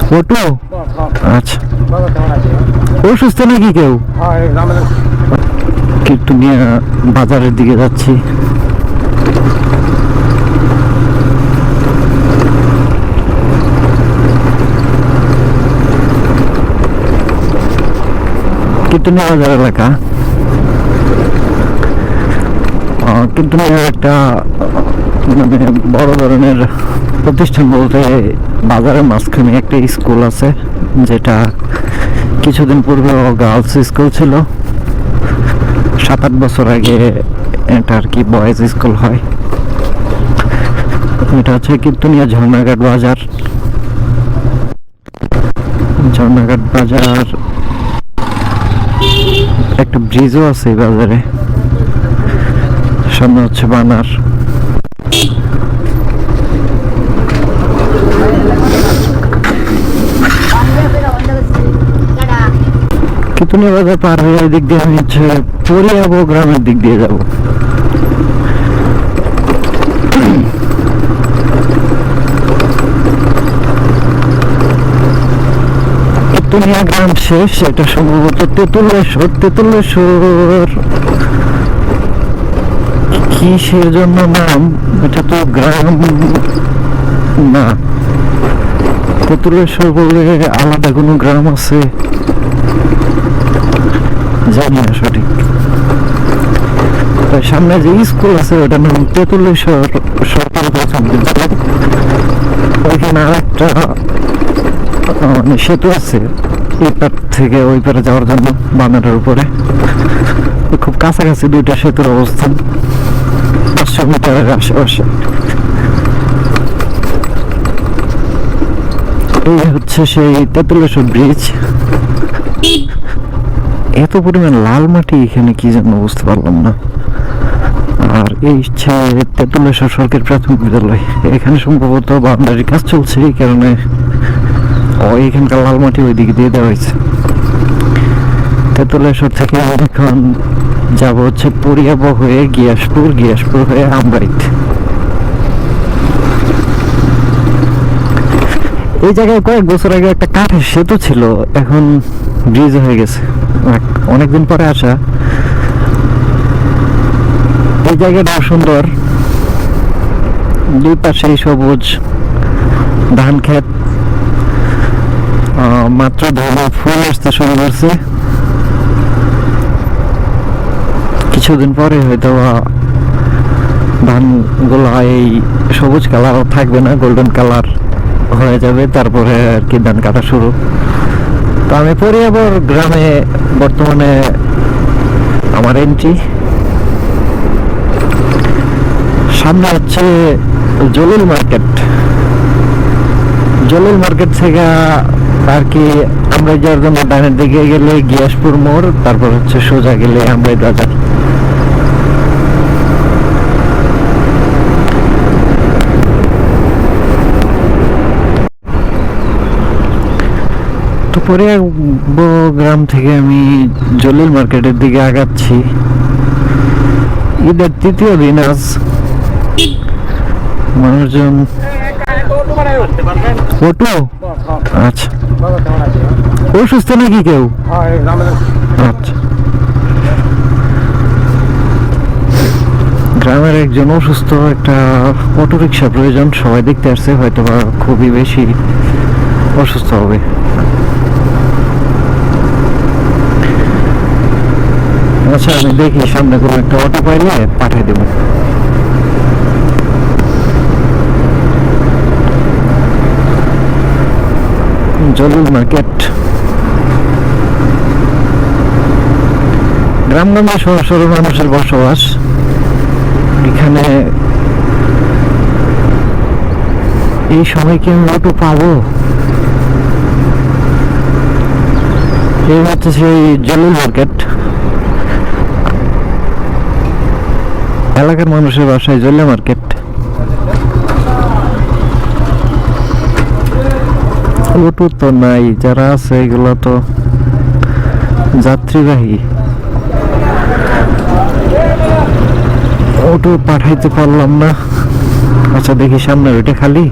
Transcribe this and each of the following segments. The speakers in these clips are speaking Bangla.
ফটো আচ্ছা। অসুস্থ নাকি কেউ? কীর্তনিয়া বাজারের দিকে যাচ্ছি। কীর্তনিয়া বাজার এলাকা। আহ, কীর্তনিয়ার একটা মানে বড় ধরনের প্রতিষ্ঠান বলতে বাজারের মাঝখানে একটা স্কুল আছে, যেটা কিছুদিন পূর্বে গার্লস স্কুল ছিল। সাত আট বছর আগে এটা আর কি বয়েজ স্কুল হয়। এটা হচ্ছে কীর্তনিয়া ঝর্ণাঘাট বাজার। ঝর্ণাঘাট বাজার, একটা ব্রিজও আছে বাজারে। সামনে হচ্ছে বানার। কিতুনিয়া বাজার পার হয়ে দিক দিয়ে আমি হচ্ছে পরিয়াবো গ্রামের দিক দিয়ে যাব। কিতুনিয়া গ্রাম শেষ, এটা সম্ভবত তেঁতুলেশ্বর তেঁতুলেশ্বর। কিসের জন্য নাম? এটা তো গ্রাম না। তেঁতুলেশ্বর বলে আলাদা কোনো গ্রাম আছে। জানি না সঠিক। তো সামনে যে স্কুল আছে ওটার নাম তেঁতুলেশ্বর সরকারি ওইখানে আর একটা মানে সেতু আছে, এই পার থেকে ওই পারে যাওয়ার জন্য বানানোর উপরে। খুব কাছাকাছি দুইটা সেতুর অবস্থান পাঁচশো মিটারের আশেপাশে। এই হচ্ছে সেই তেঁতুলেশ্বর ব্রিজ। এত পরিমাণ লাল মাটি এখানে কি জন্য বুঝতে পারলাম না। আর এই হচ্ছে তেঁতুলেশ্বর সরকারি প্রাথমিক বিদ্যালয়। এখানে সম্ভবত বাউন্ডারির কাজ চলছে, এই কারণে এখানকার লাল মাটি ওই দিকে দিয়ে দেওয়া হয়েছে। তেঁতুলেশ্বর থেকে এখন যাব হচ্ছে পরিয়াব হয়ে গিয়াসপুর গিয়াসপুর হয়ে আমরাইত এই জায়গায় কয়েক বছর আগে একটা কাঠের সেতু ছিল এখন ব্রিজ হয়ে গেছে। অনেকদিন পরে আসা। এই জায়গাটাও সুন্দর দুই পাশেই সবুজ ধান আহ, মাত্র ধরো ফুল আসতে শুরু করছে। কিছুদিন পরে হয়তো ধানগুলো এই সবুজ কালার থাকবে না গোল্ডেন কালার হয়ে যাবে, তারপরে আর কি ধান কাটা শুরু। তো আমি পরিয়াবর গ্রামে বর্তমানে আমার এন্ট্রি সামনে হচ্ছে জলিল মার্কেট। জলিল মার্কেট থেকে আর কি আমরা যাওয়ার জন্য ডানের দিকে গেলে গিয়াসপুর মোড়, তারপর হচ্ছে সোজা গেলে আমরা বাজার তো পরে গ্রাম থেকে আমি জলিল মার্কেটের দিকে আগাচ্ছি। ঈদের তৃতীয় দিন আজ মানুষজন আচ্ছা। অসুস্থ নাকি কেউ? আচ্ছা। গ্রামের একজন অসুস্থ একটা অটো রিক্সা প্রয়োজন, সবাই দেখতে আসছে হয়তো বা খুবই বেশি অসুস্থ হবে। আচ্ছা আমি দেখি, সামনে কোনো একটা অটো পাইলে পাঠিয়ে দেবো। জলিল মার্কেট। গ্রামগঞ্জে সরু সরু মানুষের বসবাস। এখানে এই সময় কি আমি অটো পাবো। এই হচ্ছে সেই জলিল মার্কেট এলাকার মানুষের বাসায় জলিল মার্কেট অটো তো নাই, যারা আছে এগুলো তো যাত্রীবাহী। অটো পাঠাইতে পারলাম না। আচ্ছা দেখি সামনে ওইটা খালি।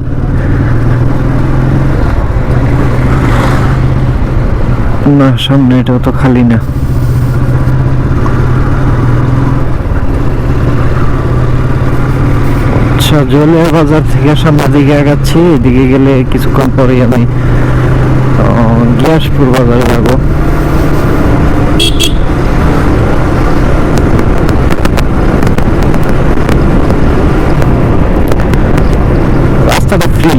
না, সামনে এটাও তো খালি না। আচ্ছা জলের বাজার থেকে সামনের দিকে আগাচ্ছি, এদিকে গেলে কিছুক্ষণ পরেই আমি গিয়াসপুর বাজারে যাব। রাস্তাটা ফ্রি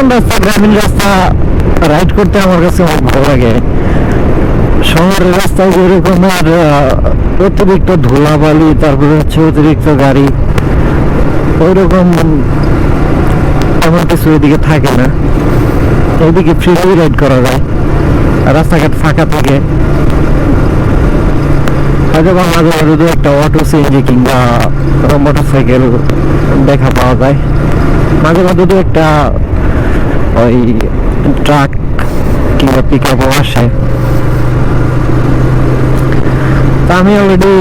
চিকন রাস্তা গ্রামীণ রাস্তা রাইড করতে আমার কাছে অনেক ভালো লাগে। শহরের রাস্তায় যেরকমের আহ, অতিরিক্ত ধুলাবালি তারপরে হচ্ছে অতিরিক্ত গাড়ি ওই রকম তেমন কিছু এদিকে থাকে না। এদিকে ফ্রিলি রাইড করা যায় রাস্তাঘাট ফাঁকা থাকে। হয়তো মাঝে মাঝে দু একটা অটো সিএনজি কিংবা মোটর সাইকেল দেখা পাওয়া যায়। মাঝে মাঝে দু একটা ওই ট্রাক কিংবা পিক আপও আসে। তা আমি অলরেডি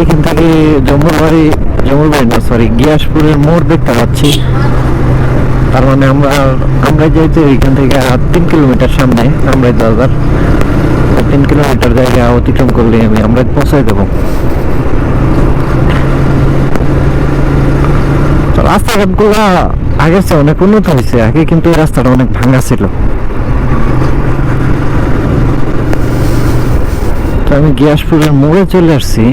এখান থেকে জম্মুর বাড়ি না সরি গিয়াসপুরের মোড় দেখতে পাচ্ছি। তার মানে আমরা আমরা যেহেতু এখান থেকে তিন কিলোমিটার সামনে আমরা বাজার তিন কিলোমিটার জায়গা অতিক্রম করলে আমি আমরা পৌঁছাই দেবো। রাস্তাঘাটগুলো আগের চেয়ে অনেক উন্নত হয়েছে। আগে কিন্তু এই রাস্তাটা অনেক ভাঙা ছিল। তো আমি গিয়াসপুরের মোড়ে চলে আসছি।